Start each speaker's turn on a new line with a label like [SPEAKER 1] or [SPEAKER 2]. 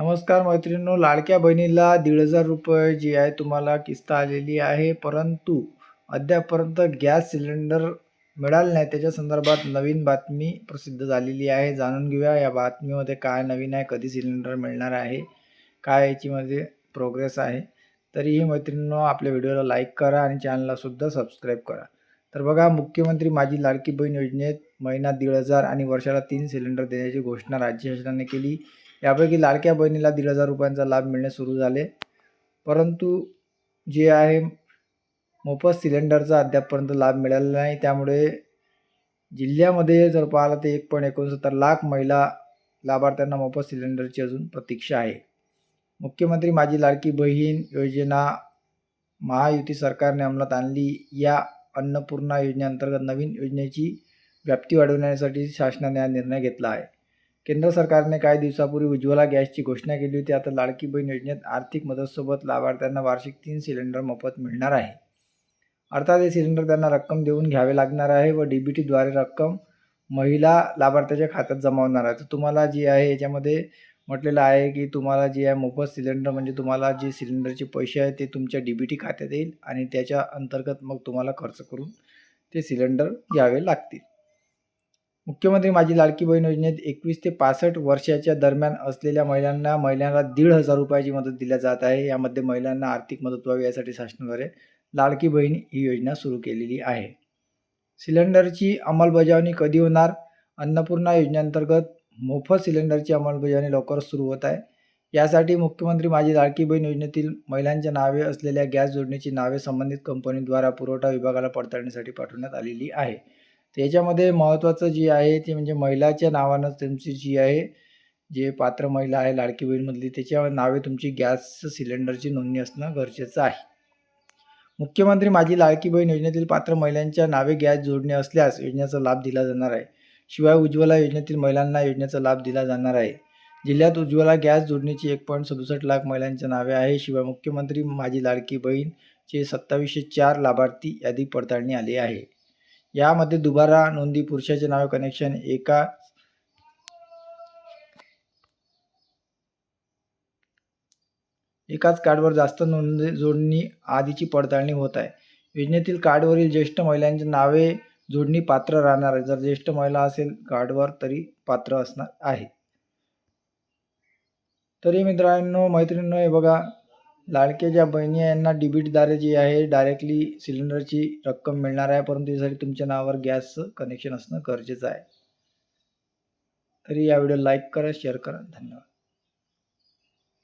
[SPEAKER 1] नमस्कार मैत्रिणींनो लाडक्या बहिणीला दीड हजार रुपये जी आहे तुम्हाला किस्त आलेली आहे. परंतु अद्यापर्यंत गॅस सिलेंडर मिळालं नाही. त्याच्या संदर्भात नवीन बातमी प्रसिद्ध झालेली आहे. जाणून घेऊया या बातमीमध्ये काय नवीन आहे कधी सिलेंडर मिळणार आहे काय याचीमध्ये प्रोग्रेस आहे. तरीही मैत्रिणींनो आपल्या व्हिडिओला लाईक करा आणि चॅनललासुद्धा सबस्क्राईब करा. तर बघा मुख्यमंत्री माझी लाडकी बहीण योजनेत महिना दीड हजार आणि वर्षाला तीन सिलेंडर देण्याची घोषणा राज्य शासनाने केली. यापैकी लाडक्या बहिणीला दीड हजार रुपयांचा लाभ मिळणे सुरू झाले. परंतु जे आहे मोफत सिलेंडरचा अद्यापपर्यंत लाभ मिळालेला नाही. त्यामुळे जिल्ह्यामध्ये जर पाहिलं तर एक पॉईंट एकोणसत्तर लाख महिला लाभार्थ्यांना मोफत सिलेंडरची अजून प्रतीक्षा आहे. मुख्यमंत्री माझी लाडकी बहीण योजना महायुती सरकारने अंमलात आणली. या अन्नपूर्णा योजनेअंतर्गत नवीन योजनेची व्याप्ती वाढवण्यासाठी शासनाने हा निर्णय घेतला आहे. केंद्र सरकारने काही दिवसापूर्वी उज्ज्वला गॅसची घोषणा केली होती. आता लाडकी बहीण योजनेत आर्थिक मदतसोबत लाभार्थ्यांना वार्षिक तीन सिलेंडर मोफत मिळणार आहे. अर्थात हे सिलेंडर त्यांना रक्कम देऊन घ्यावे लागणार आहे व डी बी टीद्वारे रक्कम महिला लाभार्थ्याच्या खात्यात जमा होणार आहे. तर तुम्हाला जी आहे याच्यामध्ये म्हटलेलं आहे की तुम्हाला जी आहे मोफत सिलेंडर म्हणजे तुम्हाला जे सिलेंडरचे पैसे आहे ते तुमच्या डी बी टी खात्यात येईल आणि त्याच्या अंतर्गत मग तुम्हाला खर्च करून ते सिलेंडर घ्यावे लागतील. मुख्यमंत्री माझी लाडकी बहीण योजनेत एकवीस ते पासष्ट वर्षाच्या दरम्यान असलेल्या महिलांना महिलांना दीड हजार रुपयाची मदत दिल्या जात आहे. यामध्ये महिलांना आर्थिक मदत व्हावी यासाठी शासनाद्वारे लाडकी बहीण ही योजना सुरू केलेली आहे. सिलेंडरची अंमलबजावणी कधी होणार? अन्नपूर्णा योजनेअंतर्गत मोफत सिलेंडरची अंमलबजावणी लवकरच सुरू होत आहे. यासाठी मुख्यमंत्री माझी लाडकी बहीण योजनेतील महिलांच्या नावे असलेल्या गॅस जोडणीची नावे संबंधित कंपनीद्वारा पुरवठा विभागाला पडताळणीसाठी पाठवण्यात आलेली आहे. त्याच्यामध्ये महत्त्वाचं जे आहे ते म्हणजे महिलाच्या नावानं तुमची जी आहे जे पात्र महिला आहे लाडकी बहीणमधली त्याच्या नावे तुमची गॅस सिलेंडरची नोंदणी असणं गरजेचं आहे. मुख्यमंत्री माझी लाडकी बहीण योजनेतील पात्र महिलांच्या नावे गॅस जोडणे असल्यास योजनेचा लाभ दिला जाणार आहे. शिवाय उज्ज्वला योजनेतील महिलांना योजनेचा लाभ दिला जाणार आहे. जिल्ह्यात उज्ज्वला गॅस जोडणीची एक पॉईंट सदुसष्ट लाख महिलांच्या नावे आहे. शिवाय मुख्यमंत्री माझी लाडकी बहीणचे सत्तावीसशे चार लाभार्थी यादी पडताळणी आली आहे. यामध्ये दुबारा नोंदी पुरुषाचे नावे कनेक्शन एका एकाच कार्डवर जास्त नोंद जोडणी आधीची पडताळणी होत आहे. योजनेतील कार्डवरील ज्येष्ठ महिलांची नावे जोडणी पात्र राहणार आहे. जर ज्येष्ठ महिला असेल कार्डवर तरी पात्र असणार आहे. तरी मित्रांनो मैत्रिणींनो हे बघा लाडक्याच्या बहिणी यांना डिबिटद्वारे जी आहे डायरेक्टली सिलेंडरची रक्कम मिळणार आहे परंतु यासाठी तुमच्या नावावर गॅसचं कनेक्शन असणं गरजेचं आहे. तरी या व्हिडिओ लाईक करा शेअर करा. धन्यवाद.